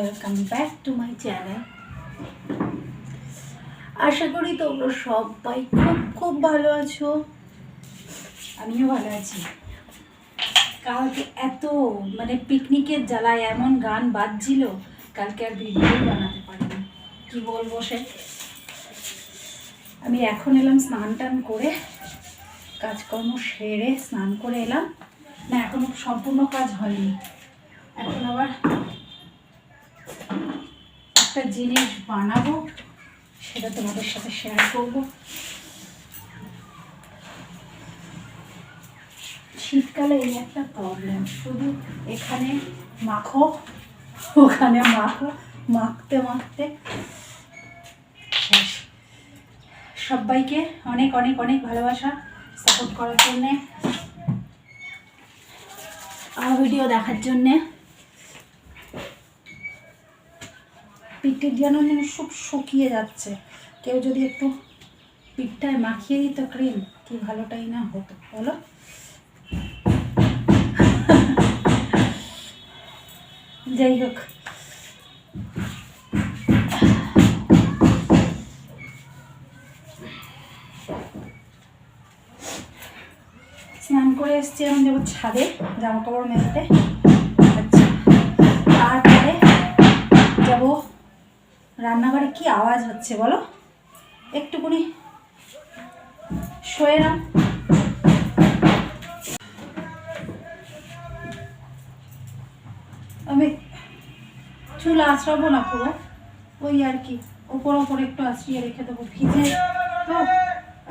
Welcome back to my channel আশা করি তোমরা সবাই খুব খুব ভালো আছো। আমিও ভালো আছি। কালকে এত মানে পিকনিকের জ্বালায় এমন গান বাজছিল, কালকে আর ভিডিও বানাতে পারিনি। কি বলব সে? আমি এখন এলাম স্নান টান করে, কাজকর্ম সেরে স্নান করে এলাম। না, এখনও সম্পূর্ণ কাজ হয়নি। এখন আবার একটা জিনিস বানাবো, সেটা তোমাদের সাথে শেয়ার করব। শীতকালে এই একটা প্রবলেম শুধু এখানে মাখো, ওখানে মাখো, মাখতে মাখতে। সবাইকে অনেক অনেক অনেক ভালোবাসা সাপোর্ট করার জন্যে। আমার ভিডিও দেখার জন্যে। পিঠের যেন যেন সব শুকিয়ে যাচ্ছে। কেউ যদি একটু পিঠটায় মাখিয়ে দিত ক্রিম কি ভালোটাই না হতো, বলো? যাই হোক। স্নান করে এসছি আমি যাব ছাদে জামা কাপড় মেলতে। আচ্ছা তারপরে রান্নাঘরে কি আওয়াজ হচ্ছে বলো? একটুকুনি শোয়ে না আমি চুল আঁচড়াবো না পুরো, ওই আর কি, ওপর ওপর একটু আঁচড়িয়ে রেখে দেবো, ভিজে। তো,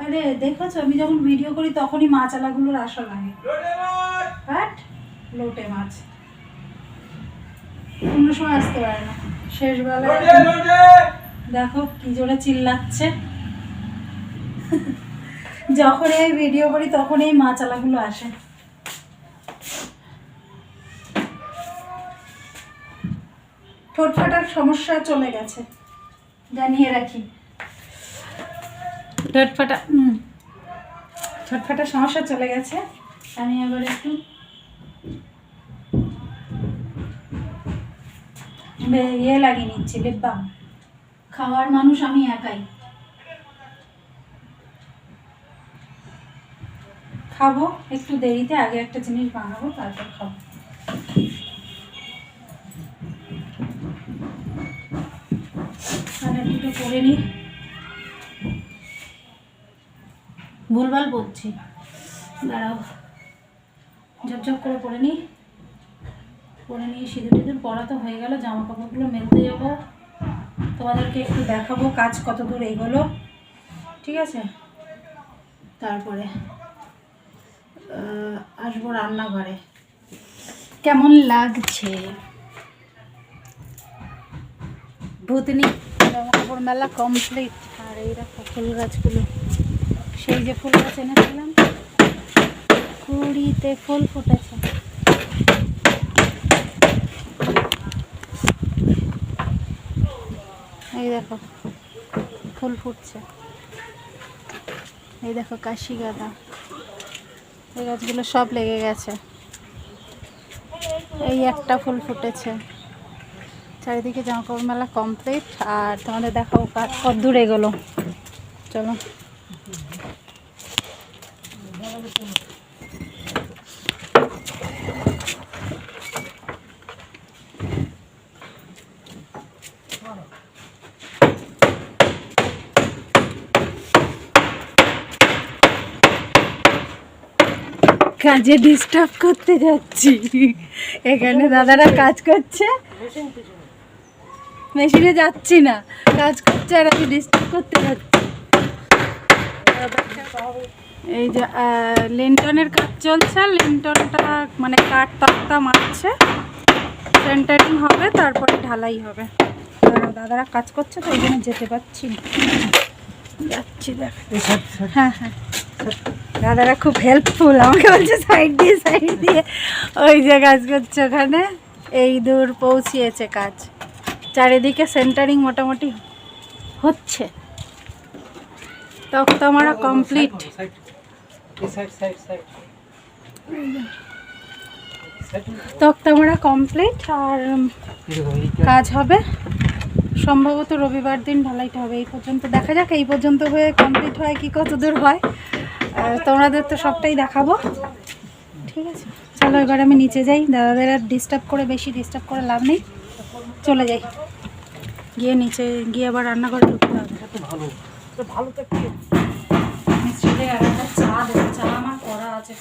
আরে দেখেছ, আমি যখন ভিডিও করি তখনই মাছ আলাগুলোর আশা লাগে লোটে মাছ। অন্য সময় আসতে পারে না। শেষ বেলায় দেখো কি জোরে চিল্লাচ্ছে। যখন এই ভিডিও করি তখন এই মাছ আলাগুলো আসে। ঠোঁট ফাটার সমস্যা চলে গেছে। জানিয়ে রাখি। ঠোঁট ফাটা হুম। ঠোঁট ফাটার সমস্যা চলে গেছে। আমি আবার একটু ইয়ে লাগিয়ে নিচ্ছি লিপ বাম খাওয়ার মানুষ আমি একাই। খাব, একটু দেরিতে, আগে একটা জিনিস বানাবো, তারপর খাব। দুটো করে নিই ভুলভাল বলছি দাঁড়াও। ঝপঝপ করে পরে নিই পরে নিয়ে সিঁদুর টিঁদুর পরা তো হয়ে গেল জামা কাপড়গুলো মেলতে যাব। তোমাদেরকে একটু দেখাবো কাজ কত দূর এগোলো। ঠিক আছে? তারপরে আসব রান্নাঘরে। কেমন লাগছে? ভূতনি জামা কাপড় মেলা কমপ্লিট আর এই দেখো ফুল গাছগুলো। সেই যে ফুল গাছ এনেছিলাম, কুড়িতে ফুল ফুটেছে। এই দেখো, ফুল ফুটছে। এই দেখো কাশি গাঁদা। এই গাছগুলো সব লেগে গেছে। এই একটা ফুল ফুটেছে। চারিদিকে জামা কাপড় মেলা কমপ্লিট আর তোমাদের কাজ কত দূর এগোলো। চলো। কাজে ডিস্টার্ব করতে যাচ্ছি। এখানে দাদারা কাজ করছে। মেশিনে যাচ্ছি না কাজ করছে আর আমি ডিস্টার্ব করতে যাচ্ছি। এই যে লিন্টনের কাজ চলছে লিন্টনটা মানে কাঠ তক্তা মারছে। সেন্টারিং হবে তারপরে ঢালাই হবে। দাদারা কাজ করছে তো ওই জন্য যেতে পারছি না। যাচ্ছি দেখ। হ্যাঁ হ্যাঁ। দাদারা খুব হেল্পফুল আমাকে বলছে সাইড দিয়ে সাইড দিয়ে। ওই যে কাজ করছে ওখানে। এই দূর পৌঁছিয়েছে কাজ। চারিদিকে সেন্টারিং মোটামুটি হচ্ছে। তখন তো আমার কমপ্লিট তক্তা মারা কমপ্লিট আর কাজ হবে। সম্ভবত রবিবার দিন ঢালাইটা হবে। এই পর্যন্ত দেখা যাক এই পর্যন্ত হয়ে কমপ্লিট হয় কি কত দূর হয়। আর তোমাদের তো সবটাই দেখাবো। ঠিক আছে? চলো, এবার আমি নিচে যাই। দাদাদের আর ডিস্টার্ব করে বেশি ডিস্টার্ব করে লাভ নেই। চলে যাই। গিয়ে নিচে, গিয়ে আবার রান্নাঘরে ঢুকতে হবে। আর একটা চা দেবো। চা আমার করা আছে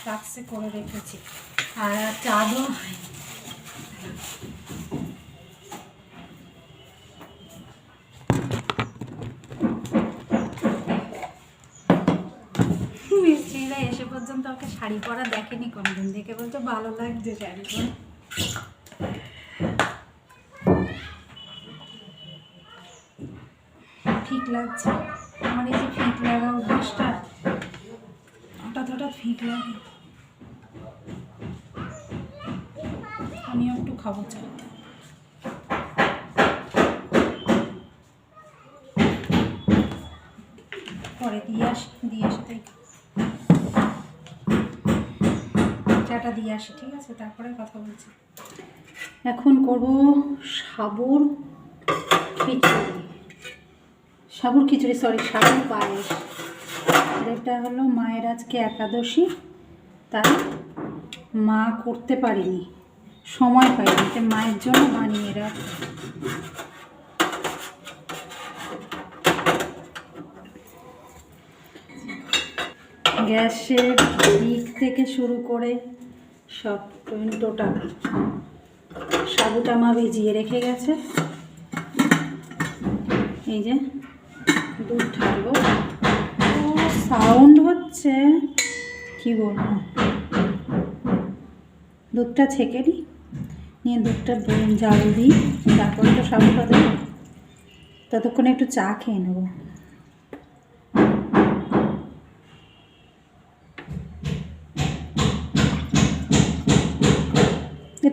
করে রেখেছি। আর চা হয়নি। মিস্ত্রিরা এসে পর্যন্ত ওকে শাড়ি পরা দেখেনি কোনদিন। দেখে বলছে, ভালো লাগছে শাড়ি ঠিক লাগছে। আমার এই যে ফিট লাগা অভ্যাসটা, হঠাৎ হঠাৎ ফিট লাগে। আমিও একটু খাব চা। পরে দিয়ে আসি, দিয়ে এসে তাই। চাটা দিয়ে আসি, ঠিক আছে? তারপরে কথা বলছি। এখন করব সাবুর খিচুড়ি। সাবুর খিচুড়ি সরি সাবুর পায়েস। এটা হলো মায়ের আজকে একাদশী, তাই মা করতে পারিনি, সময় পাইনি তাই মায়ের জন্য বানিয়ে রাখ। গ্যাসের দিক থেকে শুরু করে সব টোটাল। সাবুটা মা ভিজিয়ে রেখে গেছে। এই যে, দুধ ঢালবো। সাউন্ড হচ্ছে। কি বলব? দুধটা ছেঁকে নিই নিয়ে দুধটা জাল দিই। তারপরে তো সাবুটা দেবো ততক্ষণে একটু চা খেয়ে নেব।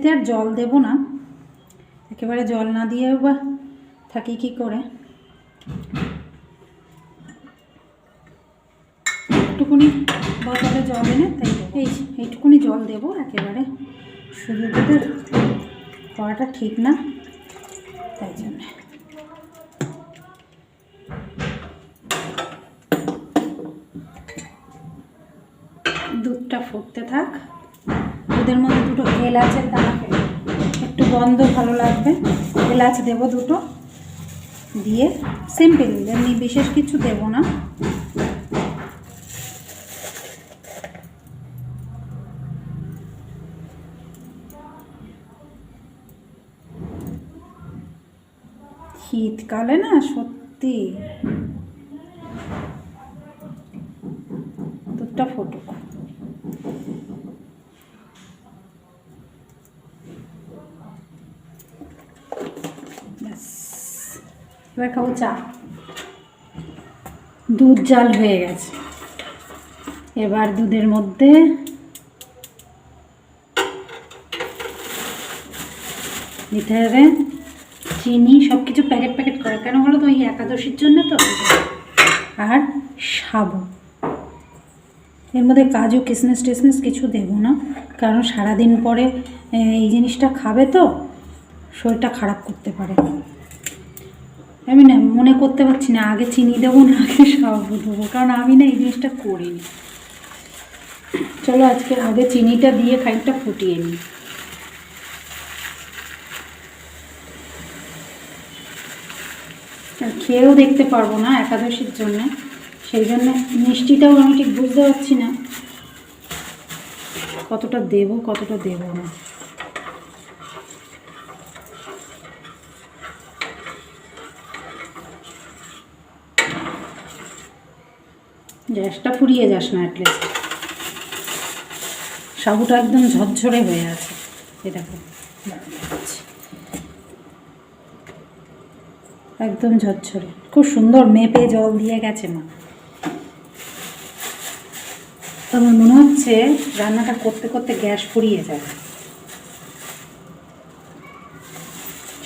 এতে আর জল দেব না। একেবারে জল না দিয়েও বা থাকি কি করে? একটুকুনি বোতলে জল এনে তাই এই এইটুকুনি জল দেব একেবারে। শুধু দুধের করাটা ঠিক না, তাই জন্য। দুধটা ফুটতে থাক। দুধের মধ্যে দুটো এলাচের দানা একটু গন্ধ ভালো লাগবে। এলাচ দেব দুটো। দিয়ে সিম্পল এমনি বিশেষ কিছু দেব না। শীতকালে না সত্যি এবার খাব চা। দুধ জাল হয়ে গেছে। এবার দুধের মধ্যে দিতে হবে চিনি সব কিছু প্যাকেট প্যাকেট করা। কেন বলো তো, ওই একাদশীর জন্য তো? আর সাবু। এর মধ্যে কাজু, কিসমিস টিসমিস কিছু দেবো না। কারণ সারাদিন পরে এই জিনিসটা খাবে তো, শরীরটা খারাপ করতে পারে। আমি না মনে করতে পারছি না, আগে চিনি দেবো না, আগে সাবু দেবো, কারণ আমি না এই জিনিসটা করিনি। চলো আজকে আগে চিনিটা দিয়ে খানিকটা ফুটিয়ে নিই। খেয়েও দেখতে পারব না একাদশীর জন্য, সেই জন্য মিষ্টিটাও আমি ঠিক বুঝতে পারছি না। কতটা দেব কতটা দেব না। গ্যাসটা ফুরিয়ে যাস না অ্যাটলিস্ট সাবুটা একদম ঝরঝরে হয়ে আছে। এ দেখো, একদম ঝরঝরে। খুব সুন্দর মেপে জল দিয়ে গেছে মা। আমার মনে হচ্ছে রান্নাটা করতে করতে গ্যাস ফুরিয়ে যাবে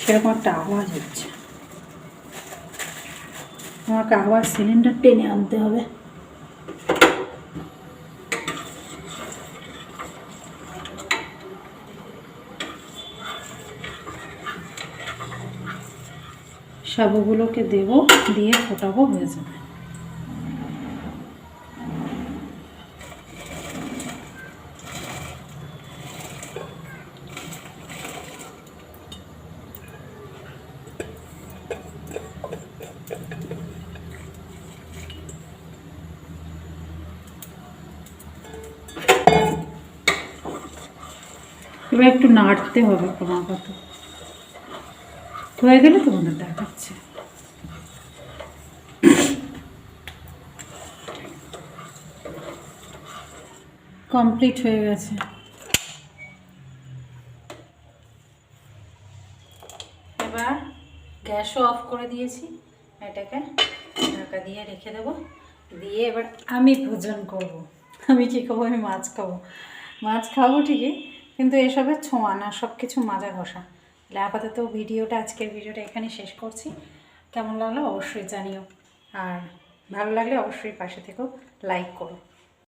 সেরকম একটা আওয়াজ হচ্ছে। আমাকে আবার সিলিন্ডার টেনে আনতে হবে। সাবুগুলোকে দেবো দিয়ে ফোটাবো হয়ে যাবে এবার একটু নাড়তে হবে ক্রমাগত হয়ে গেলে তোমাদের দেখাচ্ছে। কমপ্লিট হয়ে গেছে। এবার গ্যাসও অফ করে দিয়েছি। এটাকে ঢাকা দিয়ে রেখে দেবো। দিয়ে এবার আমি ভোজন করব। আমি কী খাব? আমি মাছ খাব। মাছ খাব ঠিকই, কিন্তু এসবের ছোঁয়া না সব কিছু মাজা ঘষা। তাহলে আপাতত ভিডিওটা, আজকের ভিডিওটা এখানে শেষ করছি। কেমন লাগল অবশ্যই জানিও। আর ভালো লাগলে অবশ্যই পাশে থেকেও লাইক করো।